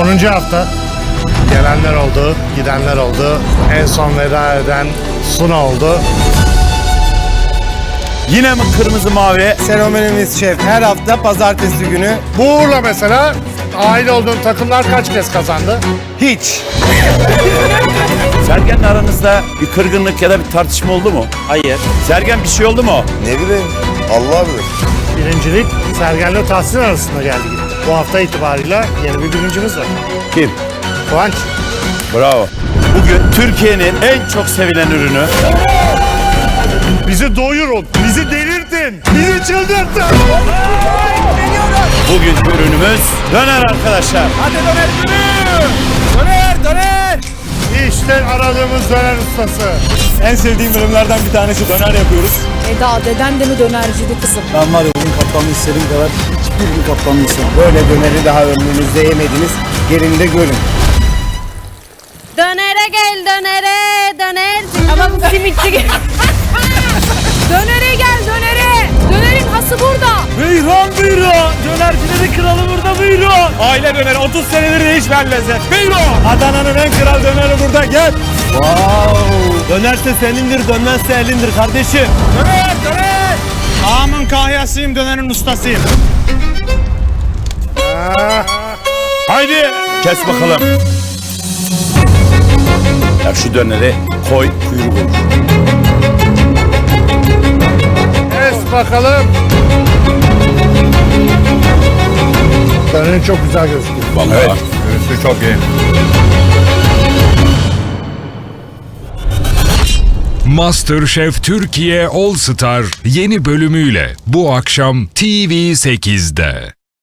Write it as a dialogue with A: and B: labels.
A: 10. hafta. Gelenler oldu, gidenler oldu. En son veda eden Suna oldu.
B: Yine mi kırmızı mavi?
C: Fenomenimiz şef her hafta pazartesi günü
A: Bu Uğur'la mesela aile olduğun takımlar kaç kez kazandı?
C: hiç.
B: Sergen'le aranızda bir kırgınlık ya da bir tartışma oldu mu?
C: Hayır.
B: Sergen bir şey oldu mu?
D: Ne bileyim Allah bilir.
A: Birincilik Sergen'le Tahsin arasında geldi. Bu hafta itibarıyla yeni bir birincimiz var.
B: Kim?
A: Kıvanç.
B: Bravo. Bugün Türkiye'nin en çok sevilen ürünü
A: Bizi doyurun, bizi delirtin, bizi çıldırtın.
B: Bugünkü ürünümüz döner arkadaşlar.
C: Hadi döner günü. Döner döner.
A: İşte aradığımız döner ustası.
C: En sevdiğim bölümlerden bir tanesi döner yapıyoruz.
E: Eda deden de mi dönerciydi kızım?
C: Ben var ya bugün kaptanlığı istediğim kadar gün kaptanlığı istedim. Böyle döneri daha ömrünüzde yemediniz. Gelin de görün.
F: Dönere gel dönere döner. Ama bu simitçi gel.
E: Dönere gel dönere. Dönerin hası burada.
C: Buyurun buyurun. Dönercilerin kralı burada buyurun. Aile döneri 30 senedir değişmeyen lezzet. Buyurun. Adana'nın en kral döneri burada gel. Wow. Dönerse senindir dönmezse elindir kardeşim. Döner döner. Ağamın kahyasıyım dönerin ustasıyım.
B: Haydi kes bakalım. Ya şu döneri koy kuyruk olur.
A: Es bakalım. Dönerin çok güzel gözüküyor.
B: Vallahi.
D: Evet. Görüntüsü çok iyi.
G: MasterChef Türkiye All Star yeni bölümüyle bu akşam TV8'de.